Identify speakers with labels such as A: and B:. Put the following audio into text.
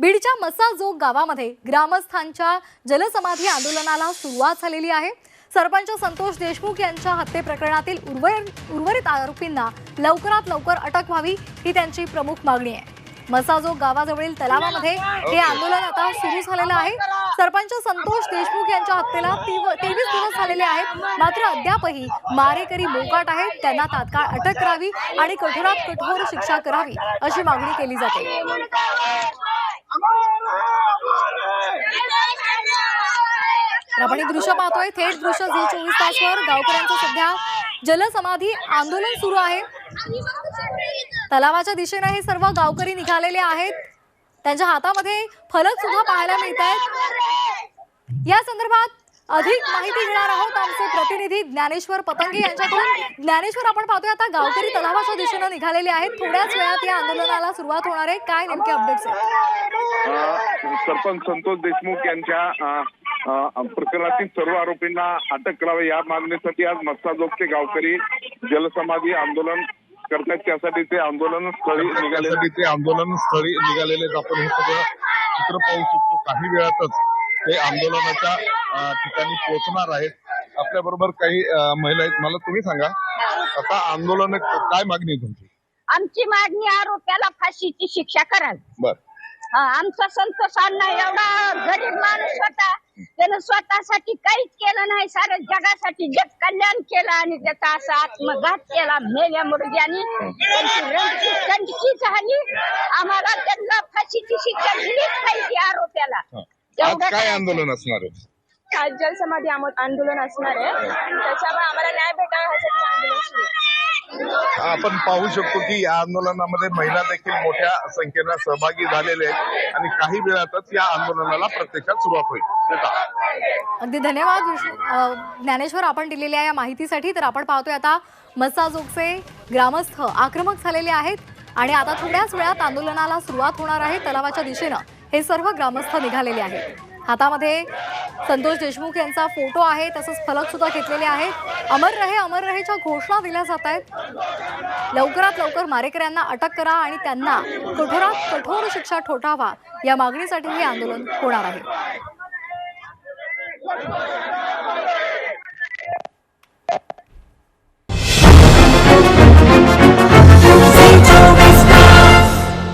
A: बीडच्या मसाजोग गावामध्ये ग्रामस्थांच्या जलसमाधी आंदोलनाला सुरुवात झालेली आहे. सरपंच संतोष देशमुख यांच्या हत्ये प्रकरणातील उर्वरित उर्वरित आरोपींना लवकरात लवकर अटक व्हावी ही त्यांची प्रमुख मागणी आहे. मसाजोग गावाजवळील तलावामध्ये हे आंदोलन आता सुरू झालेलं आहे. सरपंच संतोष देशमुख यांच्या हत्येला तेवीस दिवस झालेले आहेत. मात्र अद्यापही मारेकरी मोकाट आहेत. त्यांना तात्काळ अटक करावी आणि कठोरात कठोर शिक्षा करावी अशी मागणी केली जाते तर आपण दृश्य पाहतोय. थेट दृश्य झी चोवीस तासवर. गावकऱ्यांचं सध्या जलसमाधी आंदोलन सुरू आहे. तलावाच्या दिशेने हे सर्व गावकरी निघालेले आहेत. त्यांच्या हातामध्ये फलक सुद्धा पाहायला मिळत आहेत. या संदर्भात अधिक माहिती घेणार आहोत आमचे प्रतिनिधी ज्ञानेश्वर पतंगे यांच्याकडून. ज्ञानेश्वर आपण पाहतोय आता गावकरी तलावाच्या दिशेनं निघालेले आहेत. थोड्याच वेळात या आंदोलनाला सुरुवात होणार आहे. काय नेमके अपडेट्स आहेत?
B: सरपंच संतोष देशमुख यांच्या प्रकरणातील सर्व आरोपींना अटक करावी या मागणीसाठी आज मस्ताजोगचे गावकरी जलसमाधी आंदोलन करतात त्यासाठी ते आंदोलन स्थळी निघाले
C: त्यासाठी ते आंदोलन स्थळी निघालेले. आपण हे सगळं चित्र पाहू शकतो. काही वेळातच ते आंदोलनाच्या ठिकाणी पोहोचणार आहेत. आपल्या बरोबर काही महिला आहेत. मला तुम्ही सांगा आता आंदोलन काय मागणी आहे तुमची?
D: आमची मागणी आरोप्याला फाशीची शिक्षा करावी.
C: बर.
D: हा, आमचा संतोष अण्णा एवढा गरीब माणूस त्यानं स्वतःसाठी काहीच केलं नाही सारं जगासाठी जग कल्याण केलं आणि त्याचा असा आत्मघात केला मेल्या झाली आम्हाला त्यांना फाशीची शिक्षा दिलीच पाहिजे आरोप्याला
C: आज काय. आंदोलन असणार आहे
E: आज जलसमाधी आमो- आंदोलन असणार आहे त्याच्यामुळे आम्हाला न्याय भेटावा ह्यासाठी आंदोलन सुरू आहे.
C: आपण पाहू शकतो की या आंदोलनामध्ये महिला देखील मोठ्या संख्येनं सहभागी झालेले आहेत आणि काही वेळातच या आंदोलनाला प्रत्यक्षात सुरुवात होईल.
A: अगदी धन्यवाद ज्ञानेश्वर आपण दिलेल्या या माहितीसाठी तर आपण पाहतोय आता मसाजोगचे ग्रामस्थ आक्रमक झालेले आहेत आणि आता थोड्याच वेळात आंदोलनाला सुरुवात होणार आहे. तलावाच्या दिशेनं हे सर्व ग्रामस्थ निघालेले आहेत. हातामध्ये संतोष देशमुख यांचा फोटो आहे तसंच फलक सुद्धा घेतलेले आहेत. अमर रहे अमर रहेच्या घोषणा दिल्या जात आहेत. लवकरात लवकर मारेकऱ्यांना अटक करा आणि त्यांना कठोरात कठोर शिक्षा ठोठावा या मागणीसाठी हे आंदोलन होणार आहे. Yeah.